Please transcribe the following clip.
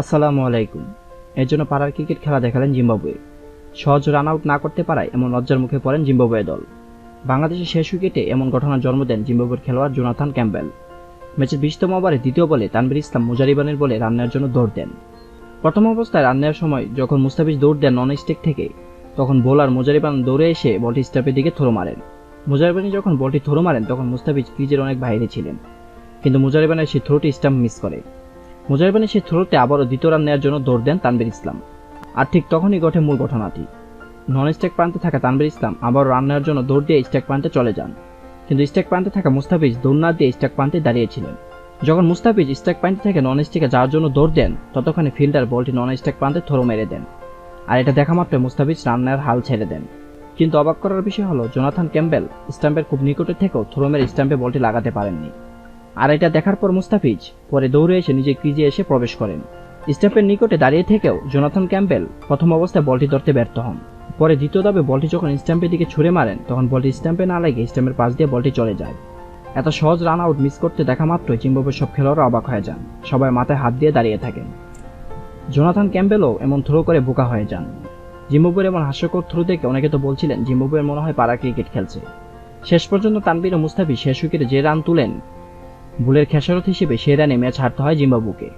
আসসালামু আলাইকুম। এর জন্য পাড়ার ক্রিকেট খেলা দেখালেন জিম্বাবুয়ে। সহজ রান আউট না করতে পারায় এমন লজ্জার মুখে পড়েন জিম্বাবুয়ে দল। বাংলাদেশের শেষ উইকেটে এমন ঘটনার জন্ম দেন জিম্বাবুয়ের খেলোয়াড় জোনাথান ক্যাম্বেল ম্যাচের বিশতম ওভারে দ্বিতীয় বলে তানবির ইসলাম মুজারিবানের বলে রান নেওয়ার জন্য দৌড় দেন। প্রথম অবস্থায় রান নেওয়ার সময় যখন মুস্তাফিজ দৌড় দেন নন স্টেক থেকে, তখন বোলার মুজারিবান দৌড়ে এসে বলটি স্টাফের দিকে থ্রো মারেন। মুজারিবানি যখন বলটি থ্রো মারেন, তখন মুস্তাফিজ ক্রিজের অনেক বাইরে ছিলেন। কিন্তু মুজারিবানের সেই থ্রোটি স্টাম্প মিস করে। মুজাহিবানি সেই থ্রোতে আবারও দ্বিতীয় রান নেওয়ার জন্য দৌড় দেন তানবির ইসলাম। আর ঠিক তখনই ঘটে মূল ঘটনাটি। নন স্টেক প্রান্তে থাকা তানবির ইসলাম আবার রান নেওয়ার জন্য দৌড় দিয়ে স্টেক প্রান্তে চলে যান। কিন্তু স্টেক প্রান্তে থাকা মুস্তাফিজ দৌড় না দিয়ে স্টেক প্রান্তে দাঁড়িয়েছিলেন। যখন মুস্তাফিজ স্টেক প্রান্ত থেকে নন স্টেকে যাওয়ার জন্য দৌড় দেন, ততক্ষণে ফিল্ডার বলটি নন স্টেক প্রান্তে থ্রো মেরে দেন। আর এটা দেখা মাত্র মুস্তাফিজ রান নেওয়ার হাল ছেড়ে দেন। কিন্তু অবাক করার বিষয় হলো, জোনাথান ক্যাম্বেল স্টাম্পের খুব নিকটে থেকেও থ্রো মেরে স্টাম্পে বলটি লাগাতে পারেননি। আর এটা দেখার পর মুস্তাফিজ পরে দৌড়ে এসে নিজে ক্রিজে এসে প্রবেশ করেন। স্টেপের নিকটে দাঁড়িয়ে থেকেও জোনাথন ক্যাম্পেল প্রথম অবস্থায় বলটি ধরতে ব্যর্থ হন। পরে দ্বিতীয় দাবে বলটি যখন স্ট্যাম্পের দিকে ছুড়ে মারেন, তখন বলটি স্ট্যাম্পে না লেগে স্ট্যাম্পের পাশ দিয়ে বলটি চলে যায়। এত সহজ রান আউট মিস করতে দেখা মাত্রই জিম্বাবুয়ের সব খেলোয়াড়রা অবাক হয়ে যান। সবাই মাথায় হাত দিয়ে দাঁড়িয়ে থাকেন। জোনাথন ক্যাম্পেলও এমন থ্রো করে বোকা হয়ে যান। জিম্বাবুয়ের এমন হাস্যকর থ্রো দেখে অনেকে তো বলছিলেন জিম্বাবুয়ের মনে হয় পাড়া ক্রিকেট খেলছে। শেষ পর্যন্ত তানবির ও মুস্তাফি শেষ উইকেটে যে রান তুলেন বুলের খেসারত হিসেবে সেরানে ম্যাচ হারতে হয় জিম্বাবুকে।